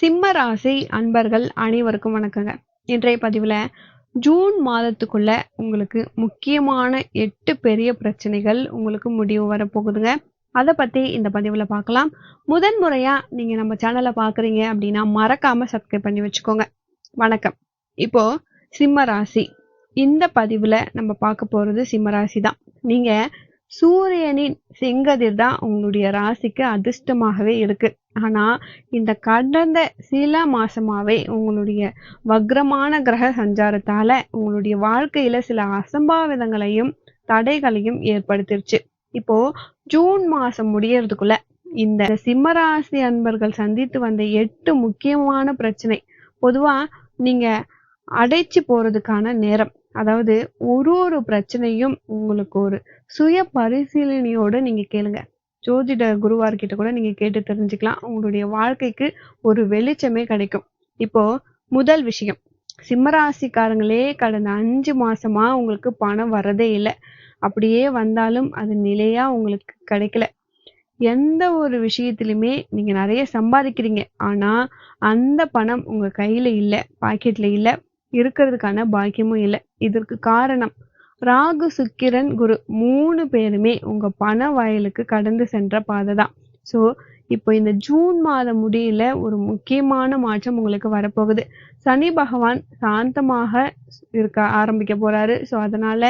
சிம்ம ராசி அன்பர்கள் அனைவருக்கும் வணக்கங்க. இன்றைய பதிவில் ஜூன் மாதத்துக்குள்ள உங்களுக்கு முக்கியமான எட்டு பெரிய பிரச்சனைகள் உங்களுக்கு முடிவு வரப்போகுதுங்க. அதை பற்றி இந்த பதிவில் பார்க்கலாம் முதன் முறையாக நீங்கள் நம்ம சேனலை பார்க்குறீங்க அப்படின்னா மறக்காமல் சப்ஸ்கிரைப் பண்ணி வச்சுக்கோங்க. வணக்கம். இப்போ சிம்ம ராசி. இந்த பதிவில் நம்ம பார்க்க போகிறது சிம்ம ராசி தான் நீங்கள் சூரியனின் செங்கதிர் தான் உங்களுடைய ராசிக்கு அதிர்ஷ்டமாகவே இருக்கு. ஆனா இந்த கடந்த சில மாசமாவே உங்களுடைய வக்ரமான கிரக சஞ்சாரத்தால உங்களுடைய வாழ்க்கையில சில அசம்பாவிதங்களையும் தடைகளையும் ஏற்படுத்திருச்சு. இப்போ ஜூன் மாசம் முடியறதுக்குள்ள இந்த சிம்மராசி அன்பர்கள் சந்தித்து வந்த எட்டு முக்கியமான பிரச்சனை. பொதுவா நீங்க அடைச்சு போறதுக்கான நேரம். அதாவது ஒரு ஒரு பிரச்சனையும் உங்களுக்கு ஒரு சுய பரிசீலனையோட நீங்க கேளுங்க. ஜோதிட குருவார்கிட்ட கூட நீங்க கேட்டு தெரிஞ்சுக்கலாம். உங்களுடைய வாழ்க்கைக்கு ஒரு வெளிச்சமே கிடைக்கும். இப்போ முதல் விஷயம். சிம்மராசிக்காரங்களே கடந்த அஞ்சு மாசமா உங்களுக்கு பணம் வரதே இல்லை. அப்படியே வந்தாலும் அது நிலையா உங்களுக்கு கிடைக்கல. எந்த ஒரு விஷயத்திலுமே நீங்க நிறைய சம்பாதிக்கிறீங்க. ஆனா அந்த பணம் உங்க கையில இல்லை பாக்கெட்ல இல்லை இருக்கிறதுக்கான பாக்கியமும் இல்லை. இதற்கு காரணம் ராகு சுக்கிரன் குரு மூணு பேருமே உங்க பண வயலுக்கு கடந்து சென்ற பாதை தான். ஸோ இப்போ இந்த ஜூன் மாதம் முடியல ஒரு முக்கியமான மாற்றம் உங்களுக்கு வரப்போகுது. சனி பகவான் சாந்தமாக இருக்க ஆரம்பிக்க போறாரு. ஸோ அதனால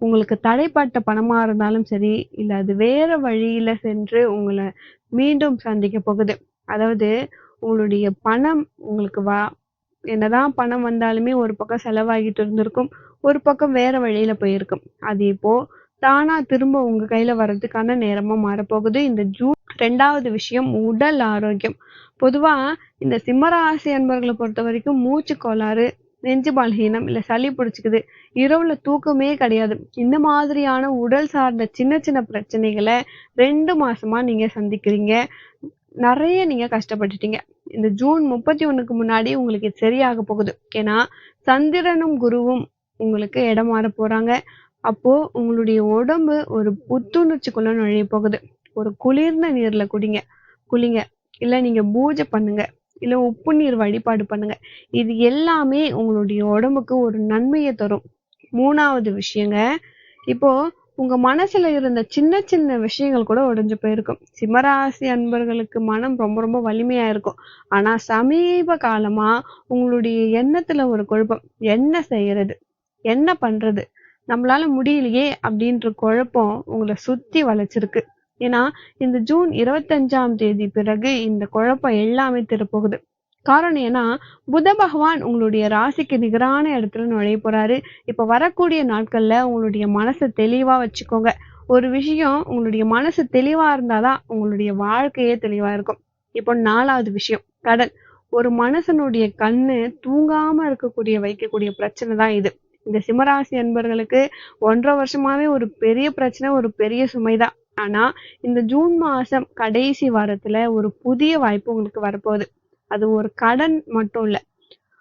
உங்களுக்கு தடைப்பட்ட பணமா இருந்தாலும் சரி இல்லை அது வேற வழியில சென்று உங்களை மீண்டும் சந்திக்க போகுது. அதாவது உங்களுடைய பணம் உங்களுக்கு வா என்னதான் பணம் வந்தாலுமே ஒரு பக்கம் செலவாகிட்டு இருந்திருக்கும். ஒரு பக்கம் வேற வழியில போயிருக்கும். அது இப்போ தானா திரும்ப உங்க கையில வர்றதுக்கான நேரமா மாறப்போகுது. இந்த ஜூன் ரெண்டாவது விஷயம் உடல் ஆரோக்கியம். பொதுவா இந்த சிம்மராசி அன்பர்களை பொறுத்த வரைக்கும் மூச்சு கோளாறு நெஞ்சு பலகீனம் இல்ல சளி பிடிச்சிக்குது. இரவுல தூக்கமே கிடையாது. இந்த மாதிரியான உடல் சார்ந்த சின்ன சின்ன பிரச்சனைகளை ரெண்டு மாசமா நீங்க சந்திக்கிறீங்க. நிறைய நீங்க கஷ்டப்பட்டுட்டீங்க. இந்த ஜூன் முப்பத்தி ஒண்ணுக்கு முன்னாடி உங்களுக்கு சரியாக போகுது. ஏன்னா சந்திரனும் குருவும் உங்களுக்கு இடம் மாற போறாங்க. அப்போ உங்களுடைய உடம்பு ஒரு புத்துணர்ச்சிக்குள்ள நுழைய போகுது. ஒரு குளிர்ந்த நீர்ல குடிங்க. குளிங்க. இல்ல நீங்க பூஜை பண்ணுங்க. இல்ல உப்பு நீர் வழிபாடு பண்ணுங்க. இது எல்லாமே உங்களுடைய உடம்புக்கு ஒரு நன்மையை தரும். மூணாவது விஷயங்க இப்போ உங்க மனசுல இருந்த சின்ன சின்ன விஷயங்கள் கூட உடைஞ்சு போயிருக்கும். சிம்மராசி அன்பர்களுக்கு மனம் ரொம்ப ரொம்ப வலிமையா இருக்கும். ஆனா சமீப காலமா உங்களுடைய எண்ணத்துல ஒரு குழப்பம். என்ன செய்யறது? என்ன பண்றது? நம்மளால முடியலையே அப்படின்ற குழப்பம் உங்களை சுத்தி வளைச்சிருக்கு. ஏன்னா இந்த ஜூன் இருபத்தஞ்சாம் தேதி பிறகு இந்த குழப்பம் எல்லாமே திருப்போகுது. காரணம் ஏன்னா புத பகவான் உங்களுடைய ராசிக்கு நிகரான இடத்துல நுழைய போறாரு. இப்ப வரக்கூடிய நாட்கள்ல உங்களுடைய மனசை தெளிவா வச்சுக்கோங்க. ஒரு விஷயம் உங்களுடைய மனசு தெளிவா இருந்தாதான் உங்களுடைய வாழ்க்கையே தெளிவா இருக்கும். இப்போ நாலாவது விஷயம் கடன் ஒரு மனுஷனுடைய கண்ணு தூங்காம இருக்கக்கூடிய வைக்கக்கூடிய பிரச்சனை தான் இது. இந்த சிம்மராசி அன்பர்களுக்கு ஒன்றரை வருஷமாவே ஒரு பெரிய பிரச்சனை ஒரு பெரிய சுமைதான். ஆனா இந்த ஜூன் மாசம் கடைசி வாரத்துல ஒரு புதிய வாய்ப்பு உங்களுக்கு வரப்போகுது. அது ஒரு கடன் மட்டும் இல்ல.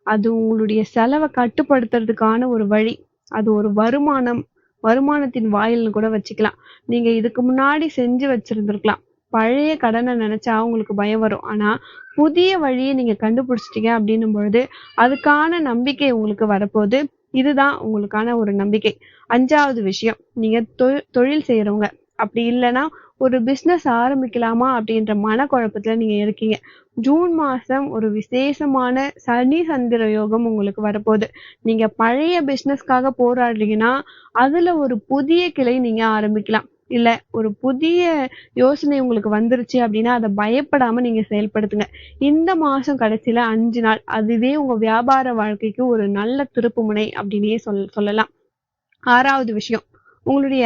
அது உங்களுடைய செலவை கட்டுப்படுத்துறதுக்கான ஒரு வழி. அது ஒரு வருமானம் வருமானத்தின் வாயில்னு கூட வச்சுக்கலாம். நீங்க இதுக்கு முன்னாடி செஞ்சு வச்சிருந்திருக்கலாம். பழைய கடனை நினைச்சா உங்களுக்கு பயம் வரும். ஆனா புதிய வழியை நீங்க கண்டுபிடிச்சிட்டீங்க அப்படின்னும் பொழுது அதுக்கான நம்பிக்கை உங்களுக்கு வரப்போகுது. இதுதான் உங்களுக்கான ஒரு நம்பிக்கை. அஞ்சாவது விஷயம் நீங்க தொழில் செய்யறவங்க. அப்படி இல்லைன்னா ஒரு பிஸ்னஸ் ஆரம்பிக்கலாமா அப்படின்ற மனக்குழப்பத்துல நீங்க இருக்கீங்க. ஜூன் மாசம் ஒரு விசேஷமான சனி சந்திர யோகம் உங்களுக்கு வரப்போகுது. நீங்க பழைய பிஸ்னஸ்க்காக போராடுறீங்கன்னா அதுல ஒரு புதிய கிளை நீங்க ஆரம்பிக்கலாம். இல்ல ஒரு புதிய யோசனை உங்களுக்கு வந்துருச்சு அப்படின்னா அதை பயப்படாம நீங்க செயல்படுத்துங்க. இந்த மாசம் கடைசியில அஞ்சு நாள் அதுவே உங்க வியாபார வாழ்க்கைக்கு ஒரு நல்ல திருப்பு முனை அப்படின்னே சொல் சொல்லலாம். ஆறாவது விஷயம் உங்களுடைய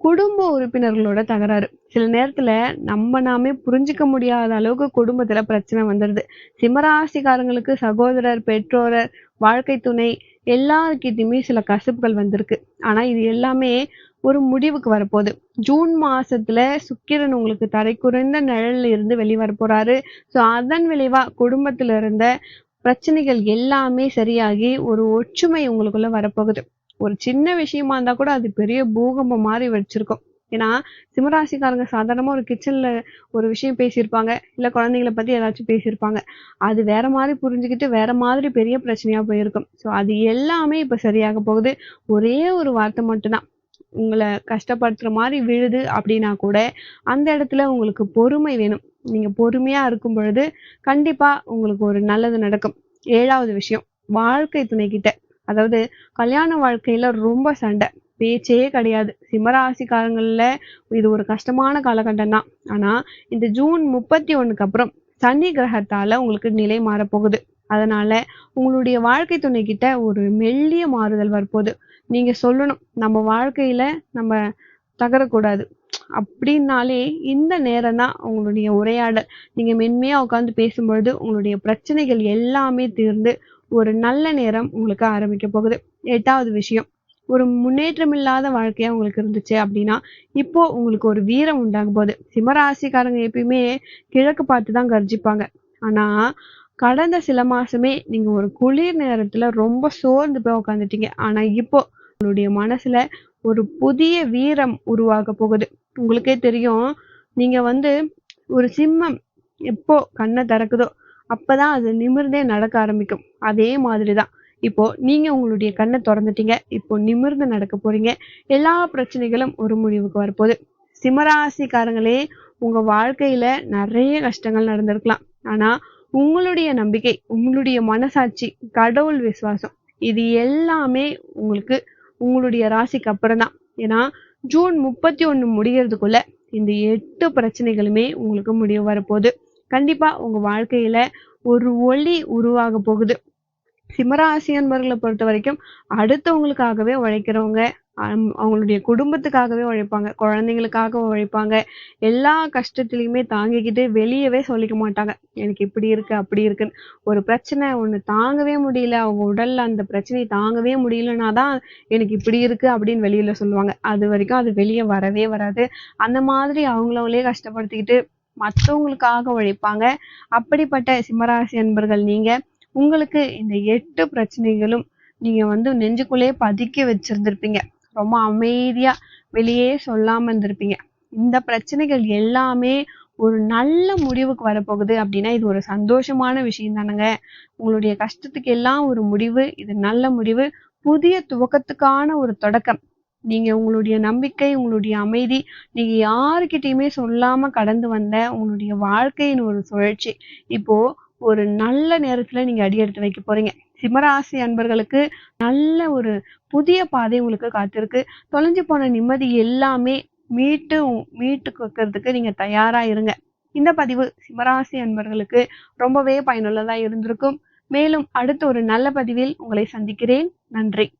குடும்ப உறுப்பினர்களோட தகராறு. சில நேரத்துல நம்ம நாமே புரிஞ்சுக்க முடியாத அளவுக்கு குடும்பத்துல பிரச்சனை வந்துடுது சிம்மராசிக்காரங்களுக்கு சகோதரர் பெற்றோரர் வாழ்க்கை துணை எல்லாருக்கிட்டையுமே சில கசப்புகள் வந்திருக்கு. ஆனா இது எல்லாமே ஒரு முடிவுக்கு வரப்போகுது. ஜூன் மாசத்துல சுக்கிரன் உங்களுக்கு தரை குறைந்த நிழல்ல இருந்து வெளிவர போறாரு ஸோ அதன் விளைவா குடும்பத்துல இருந்த பிரச்சனைகள் எல்லாமே சரியாகி ஒரு ஒற்றுமை உங்களுக்குள்ள வரப்போகுது. ஒரு சின்ன விஷயமா இருந்தா கூட அது பெரிய பூகம்பம் மாதிரி வச்சிருக்கும். ஏன்னா சிம்மராசிக்காரங்க சாதாரணமா ஒரு கிச்சன்ல ஒரு விஷயம் பேசியிருப்பாங்க. இல்ல குழந்தைங்கள பத்தி ஏதாச்சும் பேசியிருப்பாங்க. அது வேற மாதிரி புரிஞ்சுக்கிட்டு வேற மாதிரி பெரிய பிரச்சனையா போயிருக்கும். ஸோ அது எல்லாமே இப்ப சரியாக போகுது. ஒரே ஒரு வார்த்தை மட்டும்தான். உங்களை கஷ்டப்படுத்துற மாதிரி விழுது அப்படின்னா கூட அந்த இடத்துல உங்களுக்கு பொறுமை வேணும். நீங்க பொறுமையா இருக்கும் பொழுது கண்டிப்பா உங்களுக்கு ஒரு நல்லது நடக்கும். ஏழாவது விஷயம் வாழ்க்கை துணை கிட்ட அதாவது கல்யாண வாழ்க்கையில ரொம்ப சண்டை. பேச்சே கிடையாது. சிம்மராசிக்காரங்கள்ல இது ஒரு கஷ்டமான காலகட்டம் தான். ஆனா இந்த ஜூன் முப்பத்தி ஒண்ணுக்கு அப்புறம் சனி கிரகத்தால உங்களுக்கு நிலை மாறப்போகுது. அதனால உங்களுடைய வாழ்க்கை துணை கிட்ட ஒரு மெல்லிய மாறுதல் வரப்போகுது. நீங்க சொல்லணும் நம்ம வாழ்க்கையில நம்ம தகரக்கூடாது. அப்படின்னாலே இந்த நேரம் தான் உங்களுடைய உரையாடல். நீங்க மென்மையா உட்காந்து பேசும்பொழுது உங்களுடைய பிரச்சனைகள் எல்லாமே தீர்ந்து ஒரு நல்ல நேரம் உங்களுக்கு ஆரம்பிக்க போகுது. எட்டாவது விஷயம் ஒரு முன்னேற்றமில்லாத வாழ்க்கையா உங்களுக்கு இருந்துச்சு அப்படின்னா இப்போ உங்களுக்கு ஒரு வீரம் உண்டாகும் போது சிம்மராசிக்காரங்க எப்பயுமே கிழக்கு பார்த்து தான் கர்ஜிப்பாங்க. ஆனா கடந்த சில மாசமே நீங்க ஒரு குளிர் நேரத்துல ரொம்ப சோர்ந்து போய் உட்காந்துட்டீங்க ஆனா இப்போ உங்களுடைய மனசுல ஒரு புதிய வீரம் உருவாக போகுது. உங்களுக்கே தெரியும் நீங்க வந்து ஒரு சிம்மம் எப்போ கண்ணை திறக்குதோ அப்பதான் அது நிமிர்ந்தே நடக்க ஆரம்பிக்கும். அதே மாதிரி தான் இப்போ நீங்க உங்களுடைய கண்ணை திறந்துட்டீங்க. இப்போ நிமிர்ந்து நடக்க போறீங்க. எல்லா பிரச்சனைகளும் ஒரு முடிவுக்கு வரப்போகுது. சிம்மராசிக்காரங்களே உங்க வாழ்க்கையில நிறைய கஷ்டங்கள் நடந்திருக்கலாம். ஆனா உங்களுடைய நம்பிக்கை உங்களுடைய மனசாட்சி கடவுள் விசுவாசம் இது எல்லாமே உங்களுக்கு உங்களுடைய ராசிக்கு அப்புறம் தான் ஏன்னா ஜூன் முப்பத்தி ஒன்று முடிகிறதுக்குள்ள இந்த எட்டு பிரச்சனைகளுமே உங்களுக்கு முடிவு வரப்போகுது. கண்டிப்பா உங்க வாழ்க்கையில ஒரு ஒளி உருவாக போகுது. சிம்மராசி அன்பர்களை பொறுத்த வரைக்கும் அடுத்தவங்களுக்காகவே உழைக்கிறவங்க அம்- அவங்களுடைய குடும்பத்துக்காகவே உழைப்பாங்க குழந்தைங்களுக்காக உழைப்பாங்க. எல்லா கஷ்டத்துலையுமே தாங்கிக்கிட்டு வெளியவே சொல்லிக்க மாட்டாங்க. எனக்கு இப்படி இருக்கு அப்படி இருக்குன்னு. ஒரு பிரச்சனை ஒன்று தாங்கவே முடியல அவங்க உடல்ல அந்த பிரச்சனையை தாங்கவே முடியலன்னா தான் எனக்கு இப்படி இருக்கு அப்படின்னு வெளியில சொல்லுவாங்க. அது வரைக்கும் அது வெளியே வரவே வராது. அந்த மாதிரி அவங்களவங்களே கஷ்டப்படுத்திக்கிட்டு மற்றவங்களுக்காக உழைப்பாங்க. அப்படிப்பட்ட சிம்மராசி அன்பர்கள் நீங்க உங்களுக்கு இந்த எட்டு பிரச்சனைகளும் நீங்க வந்து நெஞ்சுக்குள்ளேயே பதுக்கி வச்சிருந்திருப்பீங்க. ரொம்ப அமைதியா வெளியே சொல்லாம இருந்திருப்பீங்க. இந்த பிரச்சனைகள் எல்லாமே ஒரு நல்ல முடிவுக்கு வரப்போகுது அப்படின்னா இது ஒரு சந்தோஷமான விஷயம் தானேங்க. உங்களுடைய கஷ்டத்துக்கு எல்லாம் ஒரு முடிவு இது நல்ல முடிவு புதிய துவக்கத்துக்கான ஒரு தொடக்கம். நீங்க உங்களுடைய நம்பிக்கை உங்களுடைய அமைதி நீங்க யாருக்கிட்டேயுமே சொல்லாம கடந்து வந்த உங்களுடைய வாழ்க்கையின் ஒரு சுழற்சி. இப்போ ஒரு நல்ல நேரத்துல நீங்க அடி எடுத்து வைக்க போறீங்க. சிம்மராசி அன்பர்களுக்கு நல்ல ஒரு புதிய பாதை உங்களுக்கு காத்திருக்கு. தொலைஞ்சு போன நிம்மதி எல்லாமே மீட்டு மீட்டு கொடுக்கறதுக்கு நீங்க தயாரா இருங்க. இந்த பதிவு சிம்மராசி அன்பர்களுக்கு ரொம்பவே பயனுள்ளதா இருந்திருக்கும். மேலும் அடுத்த ஒரு நல்ல பதிவில் உங்களை சந்திக்கிறேன். நன்றி.